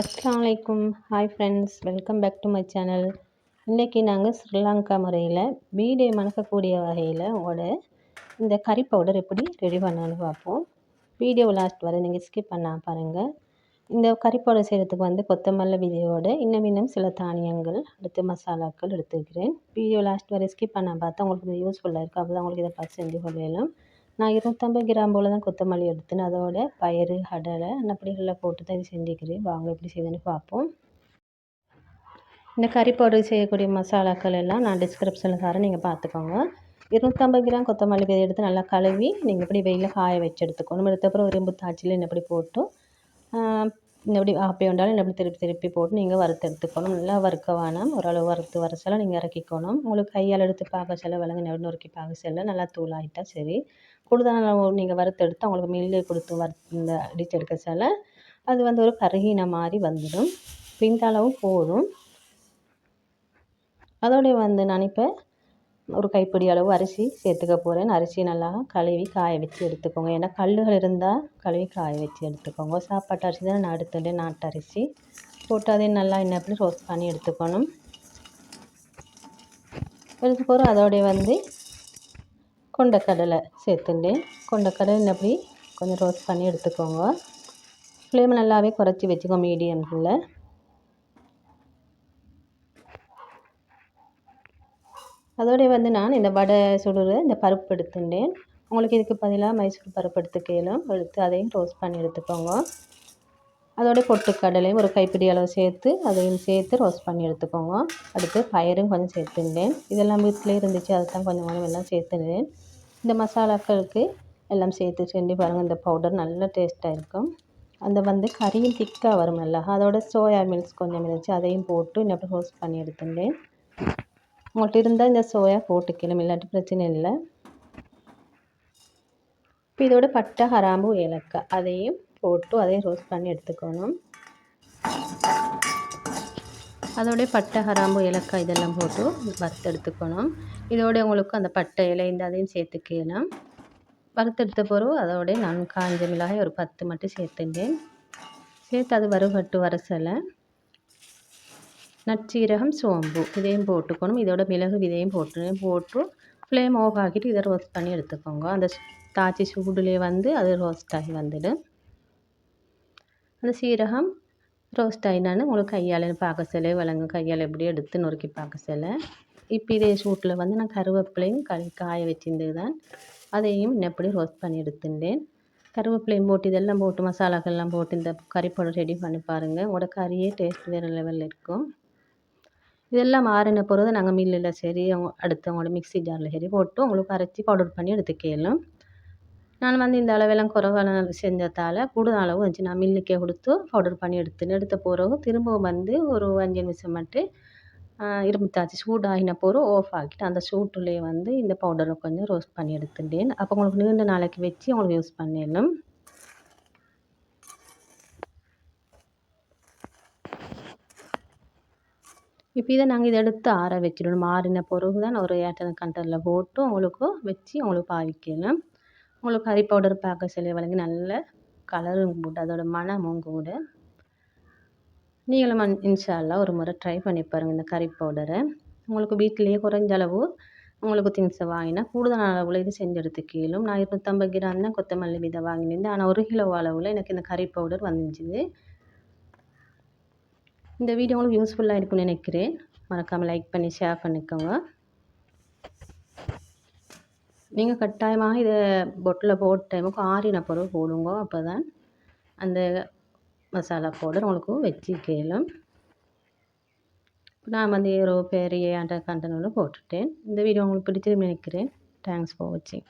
அஸ்லாம் வலைக்கும் hi friends welcome back to my channel இன்றைக்கி நாங்கள் ஸ்ரீலங்கா முறையில் வீடே மணக்கக்கூடிய வகையில் ஓட இந்த கறி பவுடர் எப்படி ரெடி பண்ணணும்னு பார்ப்போம் வீடியோ லாஸ்ட் வரை நீங்கள் ஸ்கிப் பண்ணால் பாருங்கள் இந்த கறி பவுடர் செய்கிறதுக்கு வந்து கொத்தமல்லி விதையோடு இன்னும் இன்னும் சில தானியங்கள் அடுத்து மசாலாக்கள் எடுத்துக்கிறேன். வீடியோ லாஸ்ட் வரை ஸ்கிப் பண்ணால் பார்த்தா உங்களுக்கு யூஸ்ஃபுல்லாக இருக்குது அப்போ தான் உங்களுக்கு இதை பார்த்து செஞ்சு கொள்ளலாம் நான் இருநூற்றம்பது கிராம் போல் தான் கொத்தமல்லி எடுத்தேன். அதோட பயிறு கடலை அப்படிகளில் போட்டு தான் இது செஞ்சுக்கிறேன். வாங்க எப்படி செய்யுதுன்னு பார்ப்போம். இந்த கறி பவுடர் செய்யக்கூடிய மசாலாக்கள் எல்லாம் நான் டிஸ்கிரிப்ஷனில் தரேன். நீங்கள் பார்த்துக்கோங்க. இருநூற்றம்பது கிராம் கொத்தமல்லி விதை எடுத்து நல்லா கழுவி நீங்கள் இப்படி வெயிலில் காய வச்சு எடுத்துக்கணும் எடுத்தப்பறம் ஒரு இரும்பு தாச்சில் என்ன இப்படி போட்டு இப்படி அப்படி வந்தாலும் எப்படி திருப்பி திருப்பி போட்டு நீங்கள் வறுத்து எடுத்துக்கணும். நல்லா வறுக்க வேணாம். ஓரளவு வறுத்து வர சொல்ல நீங்கள் இறக்கிக்கணும். உங்களுக்கு கையால் எடுத்து பார்க்க சொல்ல விலங்கு நொறுக்கி பார்க்க சொல்ல நல்லா தூளாகிட்டா சரி. கூடுதலாக நீங்கள் வறுத்தெடுத்து அவங்களுக்கு மில்லு கொடுத்து வறு இந்த அடிச்செடுக்க சொல்ல அது வந்து ஒரு கருகின மாதிரி வந்துடும். இந்த அளவு போதும். அதோடைய வந்து நான் இப்போ ஒரு கைப்பிடி அளவு அரிசி சேர்த்துக்க போகிறேன் அரிசி நல்லா கழுவி காய வச்சு எடுத்துக்கோங்க. ஏன்னா கல்லுகள் இருந்தால் கழுவி காய வச்சு எடுத்துக்கோங்க. சாப்பாட்டு அரிசி தான் நான் எடுத்துட்டேன் நாட்டு அரிசி. போட்டு அதையும் நல்லா என்ன அப்படி ரோஸ்ட் பண்ணி எடுத்துக்கணும். எடுத்து போகிறோம் அதோடைய வந்து கொண்டக்கடலை சேர்த்துட்டேன். கொண்டக்கடலை அப்படி கொஞ்சம் ரோஸ்ட் பண்ணி எடுத்துக்கோங்க. ஃப்ளேம் நல்லாவே குறைச்சி வச்சுக்கோ மீடியமில் அதோடய வந்து நான் இந்த வடை சுடுற இந்த பருப்பு எடுத்துட்டேன். உங்களுக்கு இதுக்கு பதிலாக மைசூர் பருப்பு எடுத்துக்கலாம் எடுத்து அதையும் ரோஸ்ட் பண்ணி எடுத்துக்கோங்க. அதோட பொட்டுக்கடலையும் ஒரு கைப்பிடி அளவு சேர்த்து அதையும் சேர்த்து ரோஸ்ட் பண்ணி எடுத்துக்கோங்க. அடுத்து பயிரும் கொஞ்சம் சேர்த்துட்டேன். இதெல்லாம் வீட்டிலே இருந்துச்சு அதை தான் கொஞ்சம் கொஞ்சம் எல்லாம் சேர்த்துனேன் இந்த மசாலாக்களுக்கு எல்லாம் சேர்த்து செஞ்சு பாருங்கள் இந்த பவுடர் நல்ல டேஸ்ட்டாக இருக்கும். அந்த வந்து கறியும் திக்காக வரும் நல்லா. அதோட சோயா மில்ஸ் கொஞ்சம் இருந்துச்சு அதையும் போட்டு இன்னும் ரோஸ்ட் பண்ணி எடுத்துட்டேன். உங்கள்கிட்ட இருந்தால் இந்த சோயா போட்டுக்கலாம் இல்லாட்டி பிரச்சனை இல்லை. இப்போ இதோட பட்டை ஹராம்பு ஏலக்காய் அதையும் போட்டு அதையும் ரோஸ்ட் பண்ணி எடுத்துக்கணும். அதோடைய பட்டை ஹராம்பு ஏலக்காய் இதெல்லாம் போட்டு வறுத்து எடுத்துக்கணும். இதோட உங்களுக்கு அந்த பட்டை இலை இந்த அதையும் சேர்த்துக்கலாம். வறுத்தெடுத்த பிறகு அதோடைய நான் காஞ்ச மிளகாய் ஒரு பத்து மட்டும் சேர்த்துட்டேன். சேர்த்து அது வறுகட்டு வரசலை நச்சீரகம் சோம்பு இதையும் போட்டுக்கணும். இதோட மிளகு விதையும் போட்டு போட்டு ஃப்ளேம் ஆஃப் ஆக்கிட்டு இதை ரோஸ்ட் பண்ணி எடுத்துக்கோங்க. அந்த தாச்சி சூடுலேயே வந்து அது ரோஸ்ட் ஆகி வந்துடும் அந்த சீரகம் ரோஸ்ட் ஆகினான்னு உங்களுக்கு கையால் பார்க்க சில விலங்கு கையால் எப்படி எடுத்து நொறுக்கி பார்க்க சில இப்போ இதே சூட்டில் வந்து நான் கருவேப்பிலையும் கறி காய வச்சிருந்தது தான் அதையும் எப்படி ரோஸ்ட் பண்ணி எடுத்துட்டேன். கருவேப்பிலையும் போட்டு இதெல்லாம் போட்டு மசாலாக்கள்லாம் போட்டு இந்த கறி பவுடர் ரெடி பண்ணி பாருங்கள் உங்களோட கறியே டேஸ்ட் வேறு லெவலில் இருக்கும். இதெல்லாம் மாறின பிறகு நாங்கள் மில்லில் சரி அவங்க அடுத்து அவங்களோட மிக்ஸி ஜாரில் சரி போட்டு உங்களுக்கு அரைச்சி பவுடர் பண்ணி எடுத்துக்கலாம் நான் வந்து இந்த அளவெல்லாம் குறைவான செஞ்சதால் கூடுதல் அளவு வந்துச்சு. நான் மில்லுக்கே கொடுத்து பவுடர் பண்ணி எடுத்துன்னு எடுத்த பிறகு திரும்பவும் வந்து ஒரு அஞ்சு நிமிஷம் மட்டும் இரும்புத்தாச்சி சூடாகின பிறகு ஆஃப் ஆக்கிட்டு அந்த சூட்டுலேயே வந்து இந்த பவுடரை கொஞ்சம் ரோஸ்ட் பண்ணி எடுத்துட்டேன். அப்போ உங்களுக்கு நீண்ட நாளைக்கு வச்சு உங்களுக்கு யூஸ் பண்ணிடணும் இப்போ இதை நாங்கள் இதை எடுத்து ஆற வச்சிடணும் ஆறின பிறகு தான் ஒரு ஏட்டன கண்டரில் போட்டு உங்களுக்கு வச்சு உங்களுக்கு பாவிக்கணும் உங்களுக்கு கறி பவுடர் பார்க்க சொல்லி வழங்கி நல்ல கலரும் கூட அதோட மணமும் கூட. நீங்களும் இன்ஷால்லாம் ஒரு முறை ட்ரை பண்ணி பாருங்கள் இந்த கறி பவுடரை. உங்களுக்கு வீட்டிலேயே குறைஞ்ச அளவு உங்களுக்கு திங்ஸை வாங்கினா கூடுதல் அளவில் இது செஞ்சு எடுத்துக்கலும் நான் இருநூற்றம்பது கிராம் தான் கொத்தமல்லி விதை வாங்கினேன். ஆனால் ஒரு கிலோ அளவில் எனக்கு இந்த கறி பவுடர் வந்துச்சுது இந்த வீடியோ உங்களுக்கு யூஸ்ஃபுல்லாக இருக்கும்னு நினைக்கிறேன். மறக்காமல் லைக் பண்ணி ஷேர் பண்ணிக்கோங்க. நீங்கள் கட்டாயமாக இதை பொட்டில் போட்ட டைமுக்கு ஆறின பிறகு போடுங்க அப்போ தான் அந்த மசாலா பவுடர் உங்களுக்கு வச்சு வச்சுக்கலாம் நான் வந்து ஒரு பெரிய அண்டர் கண்டனோட போட்டுட்டேன். இந்த வீடியோ உங்களுக்கு பிடிச்சிருந்து நினைக்கிறேன். தேங்க்ஸ் ஃபார் வாட்சிங்